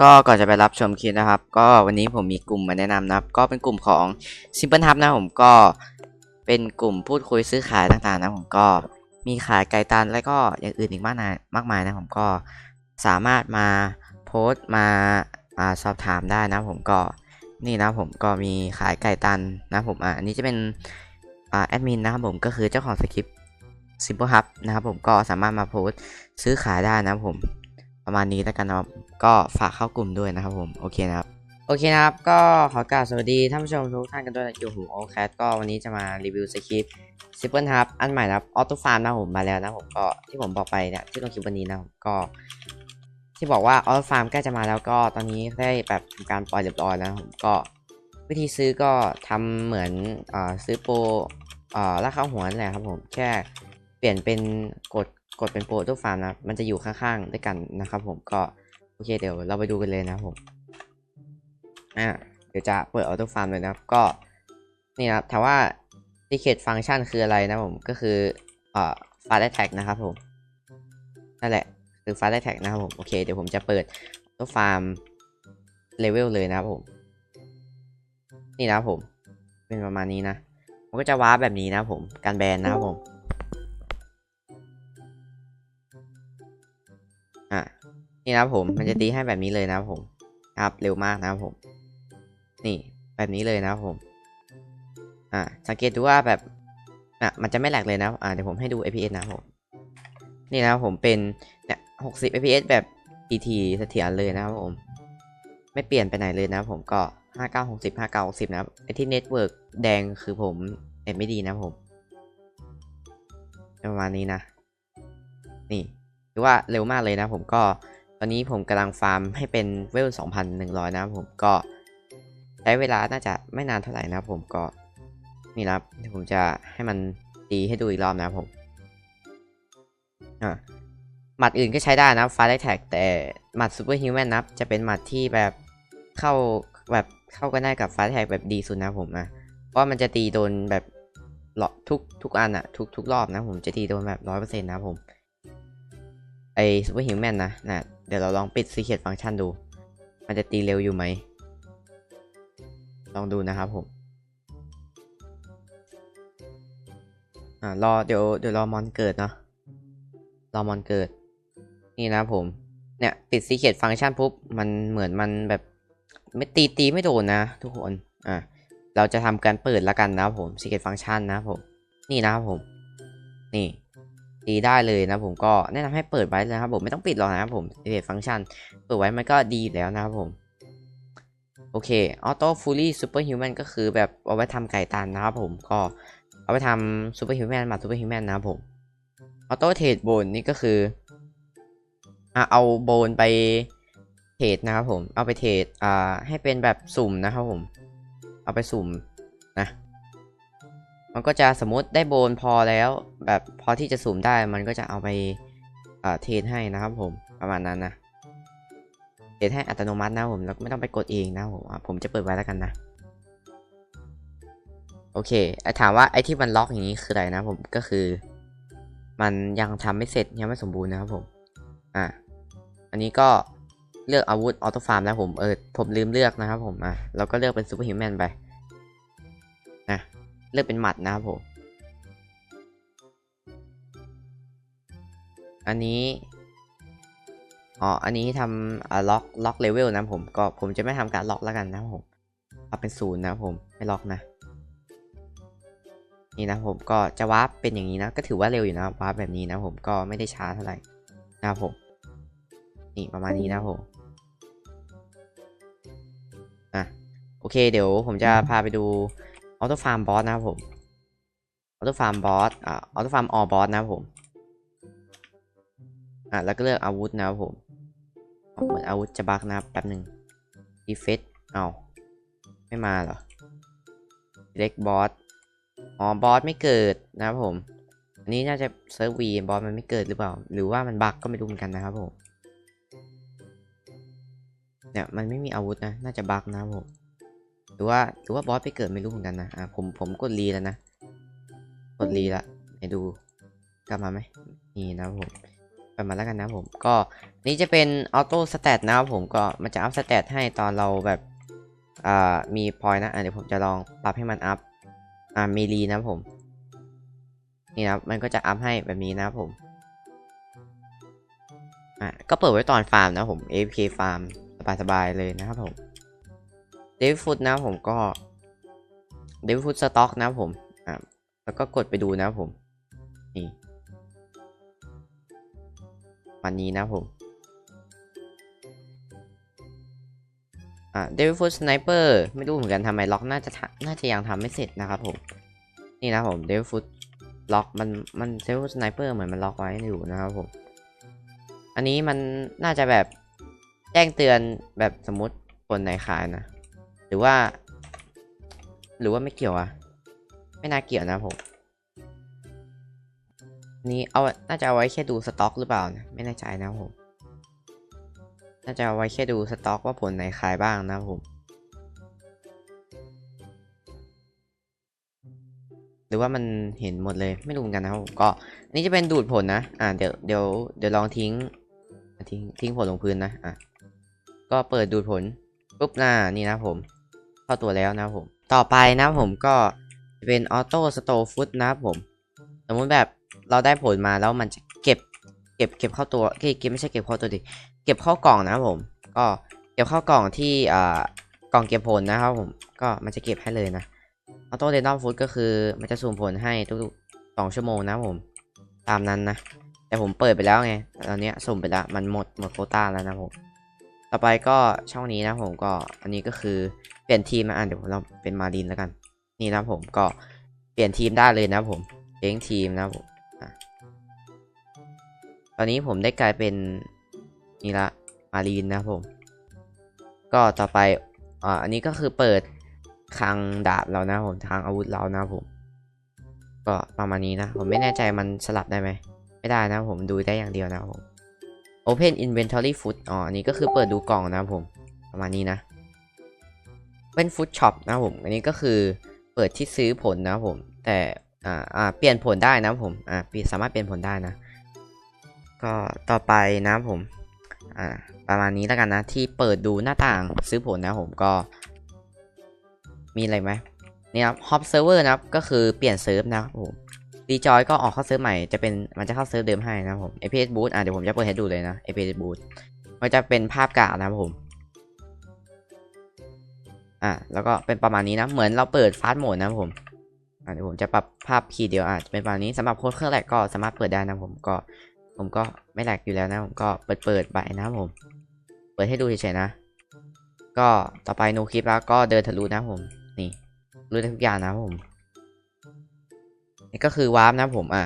ก็ก่อนจะไปรับชมคลิปนะครับ ก็วันนี้ผมมีกลุ่มมาแนะนำนะครับ ก็เป็นกลุ่มของ Simple Hub นะผมก็เป็นกลุ่มพูดคุยซื้อขายต่างๆนะผมก็มีขายไก่ตันแล้วก็อย่างอื่นอีกมากมายมากมายนะผมก็สามารถมาโพสต์มาอ่าสอบถามได้นะผมก็นี่นะผมก็มีขายไก่ตันนะผมอะอันนี้จะเป็นอ่าแอดมินนะครับผมก็คือเจ้าของสคริปต์ Simple Hub นะครับผมก็สามารถมาโพสต์ซื้อขายได้นะผม ประมาณนี้แล้วกันนะครับ ก็ฝากเข้ากลุ่มด้วยนะครับผมโอเคนะครับโอเคนะครับ ก็ขอกราบสวัสดีท่านผู้ชมทุกท่านกันด้วยนะอยู่ผมโอแคก็วันนี้จะมารีวิวสคริปต์ Simple Hub อันใหม่นะครับออโต้ฟาร์มนะผมมาแล้วนะผมก็ที่ผมบอกไปเนี่ยที่ลงคลิปวันนี้นะก็ ที่บอกว่าออโต้ฟาร์มใกล้จะมาแล้วก็ตอนนี้ได้แบบทำการปล่อยเรียบร้อยแล้วผมก็ วิธีซื้อก็ทำเหมือนอซื้อโปรอ่าราคาหัวนั่นแหละครับผมแค่เปลี่ยนเป็นกด กดเป็นโปรออโต้ฟาร์มนะ มันจะอยู่ข้างๆด้วยกันนะครับ ผมก็โอเคเดี๋ยวเราไปดูกันเลยนะผมอ่าเดี๋ยวจะเปิดออโต้ฟาร์มเลยนะครับก็นี่นะครับถามว่า secret function คืออะไรนะผมก็คือเอ่า fast attack นะครับผมนั่นแหละคือ fast attack นะครับผมโอเคเดี๋ยวผมจะเปิดตัวฟาร์มเลเวลเลยนะครับผม นี่นะครับผม เป็นประมาณนี้นะมันก็จะว้าแบบนี้นะครับผมการแบนนะครับผม นี่นะครับผมมันจะตีให้แบบนี้เลยนะครับผมครับเร็วมากนะครับผม นี่แบบนี้เลยนะครับผม อะสังเกตดูว่าแบบอะมันจะไม่แหลกเลยนะอะเดี๋ยวผมให้ดู APS นะครับผม นี่นะครับผมเป็นเนี่ย60 APS แบบ TT เสถียรเลยนะครับผม ไม่เปลี่ยนไปไหนเลยนะครับผมก็5960 5960นะครับไอที่เน็ตเวิร์กแดงคือผมเน็ตไม่ดีนะครับผมประมาณนี้นะ นี่ถือว่าเร็วมากเลยนะผมก็ ตอนนี้ผมกำลังฟาร์มให้เป็นเวล 2,100 นะครับผมก็ใช้เวลาน่าจะไม่นานเท่าไหร่นะครับผมก็นี่นะครับผมจะให้มันตีให้ดูอีกรอบนะครับผมอะหมัดอื่นก็ใช้ได้นะฟาไดแท็กแต่หมัดซูเปอร์ฮิวแมนนะจะเป็นหมัดที่แบบเข้าแบบเข้ากันได้กับฟาไดแท็กแบบดีสุดนะผมนะเพราะมันจะตีโดนแบบหลอทุกทุกอันอะทุกทุกรอบนะผมจะตีโดนแบบร้อยเปอร์เซ็นต์นะผมไอซูเปอร์ฮิวแมนนะนะ เดี๋ยวเราลองปิดซีเค t ฟังก์ชันดู มันจะตีเร็วอยู่ไหม ลองดูนะครับผม อ่ารอเดี๋ยวเดี๋ยวรอมอนเกิดเนาะ รอมอนเกิด นี่นะผม เนี่ยปิดซีเค t ฟังก์ชันปุ๊บ มันเหมือนมันแบบไม่ตีตีไม่โดนนะ ทุกคน อะเราจะทำการเปิดล้วกันนะครับผมซีเค t ฟังก์ชันนะครับผม นี่นะครับผม นี่ ตีได้เลยนะผมก็แนะนำให้เปิดไว้เลยนะครับผมไม่ต้องปิดหรอกนะครับผมเค t ฟังก์ชันเปิดไว้มันก็ดีแล้วนะครับผมโอเคออโต้ฟูลี่ซูเปอร์ฮิวแมนก็คือแบบเอาไว้ทำไก่ตันนะครับผมก็เอาไว้ทำซูเปอร์ฮิวแมนมาซูเปอร์ฮิวแมนนะครับผมออโต้เทรดโบนนี่ก็คือเอาโบนไปเทรดนะครับผมเอาไปเทรดอ่าให้เป็นแบบสุ่มนะครับผม เอาไปสุ่ม มันก็จะสมมติได้โบนพอแล้ว แบบพอที่จะสุ่มได้มันก็จะเอาไปเทรดให้นะครับผมประมาณนั้นนะเทรดให้อัตโนมัตินะผมแล้วไม่ต้องไปกดเองนะผมผมจะเปิดไว้แล้วกันนะโอเคไอถามว่าไอที่มันล็อกอย่างนี้คืออะไรนะผมก็คือ มันยังทำไม่เสร็จยังไม่สมบูรณ์นะครับผม อะอันนี้ก็เลือกอาวุธออโต้ฟาร์มนะผมเออผมลืมเลือกนะครับผมอะเราก็เลือกเป็นซูเปอร์ฮิวแมนไปนะ เลือกเป็นหมัดนะครับผม อันนี้ อ๋อ อันนี้ทำล็อกล็อกเลเวลนะผม ก็ผมจะไม่ทำการล็อกแล้วกันนะผม เอาเป็นศูนย์นะผม ไม่ล็อกนะ นี่นะผมก็จะวาร์ปเป็นอย่างนี้นะ ก็ถือว่าเร็วอยู่นะวาร์ปแบบนี้นะผมก็ไม่ได้ช้าเท่าไหร่นะครับผม นี่ประมาณนี้นะผมอะโอเค เดี๋ยวผมจะพาไปดู ออโต้ฟาร์มบอสนะครับผมออโต้ฟาร์มบอสอ่าออโต้ฟาร์มออบอสนะครับผมอะแล้วก็เลือกอาวุธนะครับผมเหมือนอาวุธจะบักนะครับแป๊บหนึ่งดีเฟสเอาไม่มาเหรอเล็กบอสอ๋อบอสไม่เกิดนะครับผมอันนี้น่าจะเซิร์ฟวีบอสมันไม่เกิดหรือเปล่า หรือว่ามันบักก็ไม่รู้เหมือนกันนะครับผมเนี่ยมันไม่มีอาวุธนะ น่าจะบักนะครับผม หรือว่าหรือว่าบอสไปเกิดไม่รู้เหมือนกันนะอะผมผมกดรีแล้วนะกดรีละไหนดูกลับมาไหมนี่นะครับมาแล้วกันนะผมก็นี่จะเป็นออโต้สเตตนะครับผมก็มันจะอัพสเตตให้ตอนเราแบบอ่ามีพอยนะอะเดี๋ยวผมจะลองปรับให้มันอัพอ่ามีรีนะผมนี่นะมันก็จะอัพให้แบบนี้นะผมอะก็เปิดไว้ตอนฟาร์มนะผม AFK ฟาร์มสบายๆเลยนะครับผม ดวิฟุตนะผมก็เดวิฟุตสต็อกนะผมอะแล้วก็กดไปดูนะผมนี่วันนี้นะผมอ่าเดวิฟูดสไนเปอร์ไม่รู้เหมือนกันทำไมล็อกน่าจะน่าจะยังทำไม่เสร็จนะครับผมนี่นะผมเดวิฟูดล็อกมันมันเดวิฟูดสไนเปอร์เหมือนมันล็อกไว้อยู่นะครับผมอันนี้มันน่าจะแบบแจ้งเตือนแบบสมมติคนไหนขายนะ รือว่า หรือว่าไม่เกี่ยวอะไม่น่าเกี่ยวนะผม นี่เอา น่าจะเอาไว้แค่ดูสต็อกหรือเปล่านะไม่แน่ใจนะผม น่าจะเอาไว้แค่ดูสต็อกว่าผลไหนขายบ้างนะผม หรือว่ามันเห็นหมดเลย ไม่รู้เหมือนกันนะครับผม ก็อันนี้จะเป็นดูดผลนะ อ่า เดี๋ยว เดี๋ยว เดี๋ยวลองทิ้ง ทิ้ง ทิ้งผลลงพื้นนะ อะ ก็เปิดดูดผลปุ๊บหน้านี่นะผม เข้าตัวแล้วนะผม ต่อไปนะผมก็เป็นออโต้สโตฟุตนะผม สมมติแบบเราได้ผลมาแล้วมันจะเก็บ เก็บเก็บเข้าตัวเก็บไม่ใช่เก็บเข้าตัวดิ เก็บเข้ากล่องนะผม ก็เก็บเข้ากล่องที่อ่ากล่องเก็บผลนะครับผม ก็มันจะเก็บให้เลยนะออโต้เรนดอมฟุตก็คือมันจะสุ่มผลให้ทุกๆสองชั่วโมงนะผม ตามนั้นนะ แต่ผมเปิดไปแล้วไง ตอนนี้สุ่มไปแล้ว มันหมดหมดโคต้าแล้วนะผม ต่อไปก็ช่องนี้นะผมก็อันนี้ก็คือเปลี่ยนทีมนะอะเดี๋ยวเราเป็นมารินแล้วกัน นี่นะผมก็เปลี่ยนทีมได้เลยนะผมเล้งทีมนะผมตอนนี้ผมได้กลายเป็นนี่ละมารีนนะผม ก็ต่อไปอ่าอันนี้ก็คือเปิดคลังดาบเรานะผมทางอาวุธเรานะผม ก็ประมาณนี้นะ ผมไม่แน่ใจมันสลับได้ไหม ไม่ได้นะผมดูได้อย่างเดียวนะผม Open Inventory Food อ๋ออันนี้ก็คือเปิดดูกล่องนะครับผม ประมาณนี้นะ เป็น Food Shop นะครับผม อันนี้ก็คือเปิดที่ซื้อผลนะครับผม แต่อ่าอ่าเปลี่ยนผลได้นะครับผม อ่าสามารถเปลี่ยนผลได้นะ ก็ต่อไปนะครับผม อ่า ประมาณนี้แล้วกันนะ ที่เปิดดูหน้าต่างซื้อผลนะครับผมก็ มีอะไรไหมเนี่ยครับ Hop Server นะครับ ก็คือเปลี่ยนเซิร์ฟนะครับผม รีจอยก็ออกเข้าเซิร์ฟใหม่จะเป็นมันจะเข้าเซิร์ฟเดิมให้นะครับผม APS Boot อะเดี๋ยวผมจะเปิดให้ดูเลยนะ APS Boot มันจะเป็นภาพกากนะครับผม อะแล้วก็เป็นประมาณนี้นะเหมือนเราเปิดฟาสต์โหมดนะครับผมอะเดี๋ยวผมจะปรับภาพคีย์เดียวอะจะเป็นประมาณนี้สำหรับโค้ดเครื่องแรกก็สามารถเปิดได้นะผมก็ ผมก็ไม่แหลกอยู่แล้วนะผมก็เปิดเปิดไปนะครับผม เปิดให้ดูเฉยๆนะก็ต่อไปโนคลิปแล้วก็เดินทะลุนะผม นี่รู้ทุกอย่างนะผม นี่ก็คือวาร์ปนะผมอะ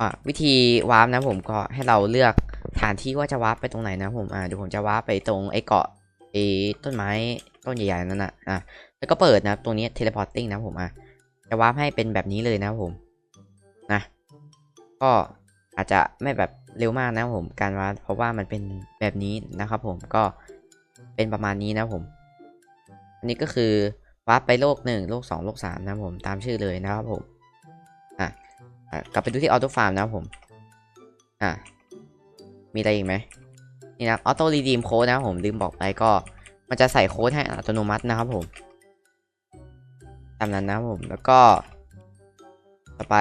อะวิธีวาร์ปนะผมก็ให้เราเลือกฐานที่ว่าจะวาร์ปไปตรงไหนนะผมอะเดี๋ยวผมจะวาร์ปไปตรงไอ้เกาะไอ้ต้นไม้ต้นใหญ่ๆนั่นนะอะแล้วก็เปิดนะตรงนี้ teleporting นะผมอะจะวาร์ปให้เป็นแบบนี้เลยนะผมนะก็อาจจะไม่แบบเร็วมากนะผมการวาร์ปเพราะว่ามันเป็นแบบนี้นะครับผมก็เป็นประมาณนี้นะผม อันนี้ก็คือวาร์ปไปโลกหนึ่งโลกสองโลกสามนะผมตามชื่อเลยนะครับผม กลับไปดูที่ออโต้ฟาร์มนะครับผม อะมีอะไรอีกไหมนี่นะออโต้รีดีมโค้ดนะครับผมลืมบอกไปก็ มันจะใส่โค้ดให้อัตโนมัตินะครับผม ตามนั้นนะครับผม แล้วก็ ต่อไป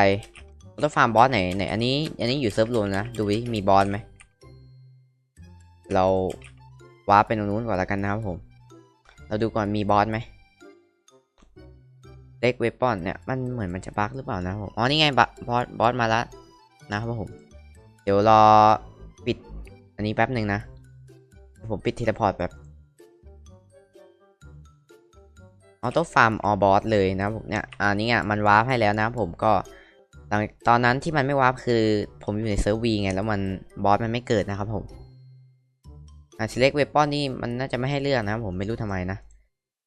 ต้ฟาร์มบอสไหนไหนอันนี้ อันนี้อยู่เซิร์ฟรวมนะ ดูวิมีบอสไหม เราว้าร์ปไปตรงนู้นก่อนแล้วกันนะครับผม เราดูก่อนมีบอสไหม เล็กเวปอนเนี่ยมันเหมือนมันจะบั๊กหรือเปล่านะผมอ๋อนี่ไงบะบอสบอสมาแล้วนะครับผม เดี๋ยวรอปิดอันนี้แป๊บหนึ่งนะผมปิดเทเลพอร์ตแบบออโต้ฟาร์มออบอสเลยนะผมเนี่ยอันนี้อะมันวาร์ปให้แล้วนะผมก็ตอนตอนนั้นที่มันไม่วาร์ปคือผมอยู่ในเซิร์ฟวีไงแล้วมันบอสมันไม่เกิดนะครับผมอะ select weapon นี่มันน่าจะไม่ให้เลือกนะผมไม่รู้ทำไมนะ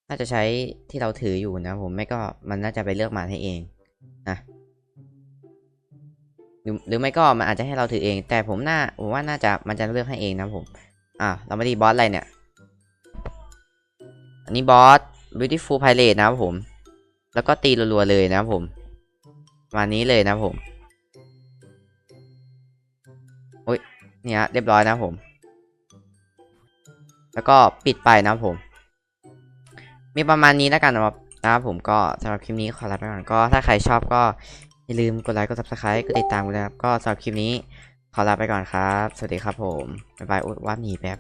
น่าจะใช้ที่เราถืออยู่นะผมไม่ก็มันน่าจะไปเลือกมาให้เองนะหรือหรือไม่ก็มันอาจจะให้เราถือเอง แต่ผมน่าผมว่าน่าจะมันจะเลือกให้เองนะผมอะเรามาดีบอสอะไรเนี่ย อันนี้บอส beautiful pirate นะผม แล้วก็ตีรัวๆเลยนะผมประมานี้เลยนะผมโอ้ยเนี่ยเรียบร้อยนะผม แล้วก็ปิดไปนะผม มีประมาณนี้แล้วกันนะครับนะครับผมก็สำหรับคลิปนี้ขอลาไปก่อนก็ถ้าใครชอบก็อย่าลืมกดไลค์กด subscribe กดติดตามกันนะครับ ก็สำหรับคลิปนี้ขอลาไปก่อนครับ สวัสดีครับผม บ๊ายบายอุ๊ยว่าหนีแป๊บ